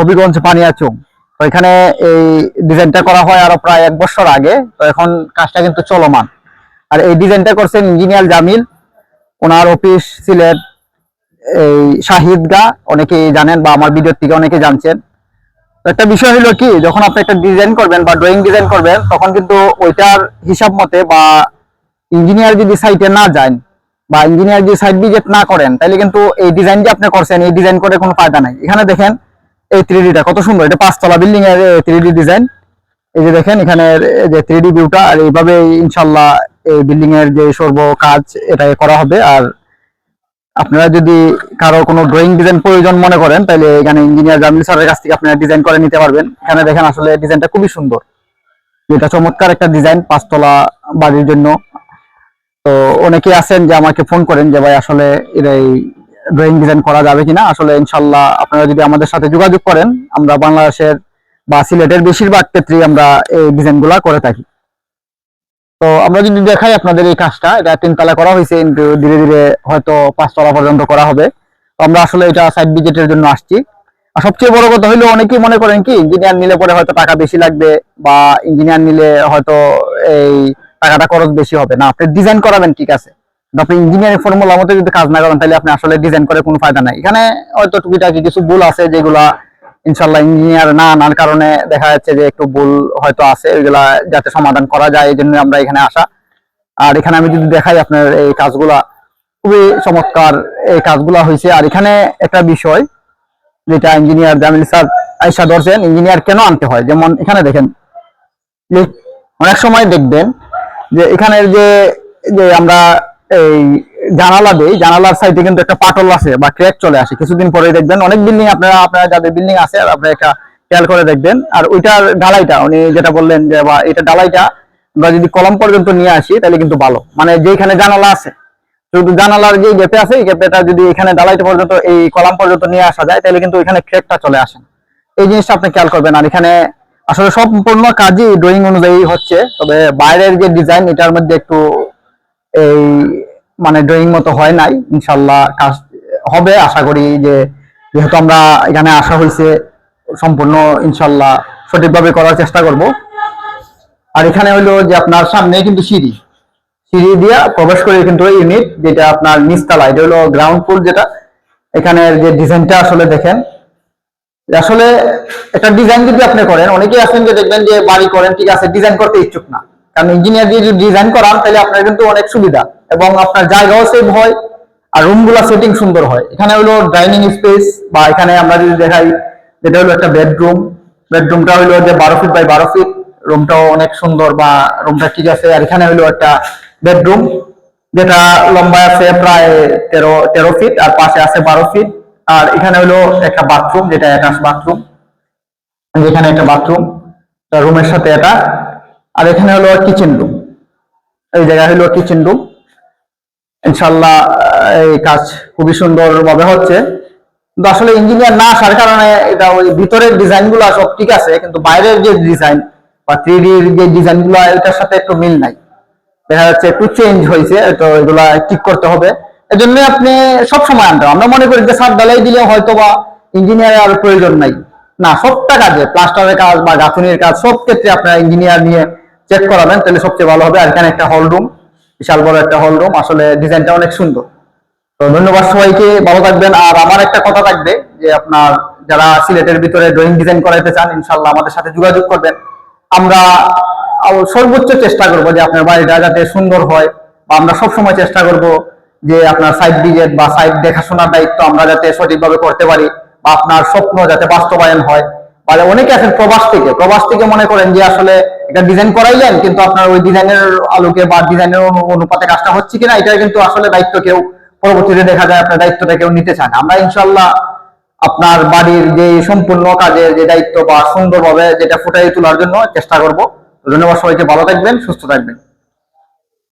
হবিগঞ্জ বানিয়াচুং তো এখানে এই ডিজাইনটা করা হয় আরও প্রায় এক বছর আগে। তো এখন কাজটা কিন্তু চলমান। আর এই ডিজাইনটা করছেন ইঞ্জিনিয়ার জামিল। ওনার অফিস সিলেট, এই শাহিদগা, অনেকেই জানেন বা আমার ভিডিও থেকে অনেকে জানছেন। একটা বিষয় হলো কি, যখন আপনি একটা ডিজাইন করবেন বা ড্রয়িং ডিজাইন করবেন, তখন কিন্তু ওইটার হিসাব মতে বা ইঞ্জিনিয়ার যদি সাইটে না যান বা ইঞ্জিনিয়ার যদি সাইট ভিজিট না করেন, তাহলে কিন্তু এই ডিজাইন যে আপনি করছেন। এই ডিজাইন করে কোনো ফায়দা নাই। এখানে দেখেন এই থ্রি ডিটা কত সুন্দর, এটা পাঁচতলা বিল্ডিং এর থ্রি ডি ডিজাইন এই যে দেখেন এখানে যে থ্রি ডি ভিউটা আর এইভাবে ইনশাল্লাহ এই বিল্ডিং এর যে সর্ব কাজ এটা করা হবে। আর আপনারা যদি কারও কোনো ড্রয়িং ডিজাইন প্রয়োজন মনে করেন, তাহলে এখানে ইঞ্জিনিয়ার জামিল স্যারের কাছ থেকে আপনারা ডিজাইন করে নিতে পারবেন। এখানে দেখেন আসলে ডিজাইনটা খুবই সুন্দর। এটা চমৎকার একটা ডিজাইন পাঁচতলা বাড়ির জন্য। তো অনেকে আছেন যে আমাকে ফোন করেন যে, ভাই, আসলে এই ড্রয়িং ডিজাইন করা যাবে কিনা, আসলে ইনশাল্লাহ আপনারা যদি আমাদের সাথে যোগাযোগ করেন, আমরা বাংলাদেশের বা সিলেটের বেশিরভাগ ক্ষেত্রেই আমরা এই ডিজাইনগুলা করে থাকি। তো আমরা যদি দেখাই আপনাদের এই কাজটা, এটা তিনতলা করা হয়েছে, কিন্তু ধীরে ধীরে হয়তো পাঁচতলা পর্যন্ত করা হবে। তো আমরা আসলে এটা সাইড বিজেটের জন্য আসছি। আর সবচেয়ে বড় কথা হলো, অনেকেই মনে করেন কি ইঞ্জিনিয়ার নিলে পরে হয়তো টাকা বেশি লাগবে, বা ইঞ্জিনিয়ার নিলে হয়তো এই টাকাটা খরচ বেশি হবে। না, আপনি ডিজাইন করাবেন, ঠিক আছে। আপনি ইঞ্জিনিয়ারিং ফর্মুলা মতো যদি কাজ না করেন, তাহলে আপনি আসলে ডিজাইন করে কোনো ফায়দা নাই। এখানে হয়তো টুকিটাকি কিছু ভুল আছে যেগুলা ইনশাল্লাহ ইঞ্জিনিয়ার না আনার কারণে দেখা যাচ্ছে যে একটু ভুল হয়তো আছে এগুলা যাতে সমাধান করা যায় এই জন্য আমরা এখানে আসা। আর এখানে আমি যদি দেখাই আপনার এই কাজগুলা, খুবই চমৎকার এই কাজগুলা হয়েছে আর এখানে একটা বিষয় যেটা ইঞ্জিনিয়ার জামিল স্যার আইসা ধরছেন ইঞ্জিনিয়ার কেন আনতে হয়? যেমন এখানে দেখেন, অনেক সময় দেখবেন যে এখানের যে যে আমরা এই জানালা দেই জানালার সাইডে কিন্তু একটা পাটল আছে বা ক্র্যাক চলে আসে। কিছুদিন পরে দেখবেন, অনেক বিল্ডিং আপনারা আপনারা যাদের বিল্ডিং আছে আপনারা একটা খেয়াল করে দেখবেন। আর ওইটার ঢালাইটা উনি যেটা বললেন যে, বা এটা ঢালাইটা আমরা যদি কলম পর্যন্ত নিয়ে আসি, তাহলে কিন্তু ভালো। মানে যেখানে জানালা আছে, শুধু জানালার যে গ্যাপে আছে, এই গ্যাপেটা যদি এখানে ঢালাইটা পর্যন্ত, এই কলাম পর্যন্ত নিয়ে আসা যায়, তাহলে কিন্তু এখানে ক্র্যাকটা চলে আসে। এই জিনিসটা আপনি খেয়াল করবেন। আর এখানে আসলে সম্পূর্ণ কাজই ড্রয়িং অনুযায়ী হচ্ছে। তবে বাইরের যে ডিজাইন এটার মধ্যে একটু এই মানে ড্রয়িং মতো হয় নাই ইনশাল্লাহ কাজ হবে, আশা করি যে যেহেতু আমরা এখানে আসা হয়েছে, সম্পূর্ণ ইনশাল্লাহ সঠিকভাবে করার চেষ্টা করব। আর এখানে হলো যে আপনার সামনে কিন্তু সিঁড়ি। সিঁড়ি দিয়া প্রবেশ করে কিন্তু ইউনিট যেটা আপনার নিচতলা, এটা হলো গ্রাউন্ড ফ্লোর যেটা, এখানের যে ডিজাইনটা আসলে দেখেন। আসলে একটা ডিজাইন যদি আপনি করেন, অনেকেই আছেন যে দেখবেন যে বাড়ি করেন, ঠিক আছে ডিজাইন করতে ইচ্ছুক না। কারণ ইঞ্জিনিয়ার দিয়ে যদি ডিজাইন করান, তাহলে আপনার কিন্তু অনেক সুবিধা। এবং আপনার জায়গাও সেভ হয় আর রুমগুলা সেটিং সুন্দর হয়। এখানে হলো ডাইনিং স্পেস বা এখানে আমরা যদি দেখাই, যেটা হলো একটা বেডরুম বেডরুমটা হলো যে বারো ফিট বাই বারো ফিট রুমটাও অনেক সুন্দর বা রুমটা ঠিক আছে। আর এখানে হলো একটা বেডরুম যেটা লম্বা আছে প্রায় তেরো তেরো ফিট আর পাশে আছে বারো ফিট আর এখানে হলো একটা বাথরুম যেটা অ্যাটাচ বাথরুম যেখানে একটা বাথরুম রুমের সাথে এটা আর এখানে হলো কিচেন রুম এই জায়গায় হলো কিচেন রুম ইনশাল্লাহ এই কাজ খুবই সুন্দর ভাবে হচ্ছে। কিন্তু আসলে ইঞ্জিনিয়ার না আসার কারণে এটা ওই ভিতরের ডিজাইনগুলো সব ঠিক আছে, কিন্তু বাইরের যে ডিজাইন বা থ্রি ডির যে ডিজাইনগুলো এটার সাথে একটু মিল নাই। দেখা যাচ্ছে একটু চেঞ্জ হয়েছে, তো এগুলা ঠিক করতে হবে। এজন্য আপনি সব সময় আনতে। আমরা মনে করি যে সাত ডালাই দিলে হয়তো বা ইঞ্জিনিয়ার আর প্রয়োজন নাই। না, সবটা কাজে প্লাস্টারের কাজ বা গাঁথুনির কাজ, সব ক্ষেত্রে আপনারা ইঞ্জিনিয়ার নিয়ে চেক করাবেন, তাহলে সবচেয়ে ভালো হবে। আর এখানে একটা হল রুম বিশাল বড় একটা হল রুম আসলে ডিজাইনটা অনেক সুন্দর। তো ধন্যবাদ সবাইকে, ভালো থাকবেন। আর আমার একটা কথা থাকবে, যে আপনার যারা সিলেটের ভিতরে ড্রয়িং ডিজাইন করাইতে চান ইনশাল্লাহ আমাদের সাথে যোগাযোগ করবেন। আমরা সর্বোচ্চ চেষ্টা করব যে আপনার বাড়িটা যাতে সুন্দর হয়, বা আমরা সবসময় চেষ্টা করব যে আপনার সাইড ভিজিট বা সাইড দেখাশোনার দায়িত্ব আমরা যাতে সঠিকভাবে করতে পারি, বা আপনার স্বপ্ন যাতে বাস্তবায়ন হয়। অনেকে আছেন প্রবাস থেকে প্রবাস থেকে মনে করেন যে আসলে একটা ডিজাইন করাইলেন কিন্তু আপনার ওই ডিজাইনের আলোকে বা ডিজাইনের অনুপাতে কাজটা হচ্ছে কিনা এটা কিন্তু আসলে দায়িত্ব কেউ পরবর্তীতে দেখা যায় আপনার দায়িত্বটা কেউ নিতে চান আমরা ইনশাল্লাহ আপনার বাড়ির যে সম্পূর্ণ কাজের যে দায়িত্ব বা সুন্দরভাবে যেটা ফুটাই তোলার জন্য চেষ্টা করব। ধন্যবাদ সবাইকে, ভালো থাকবেন, সুস্থ থাকবেন।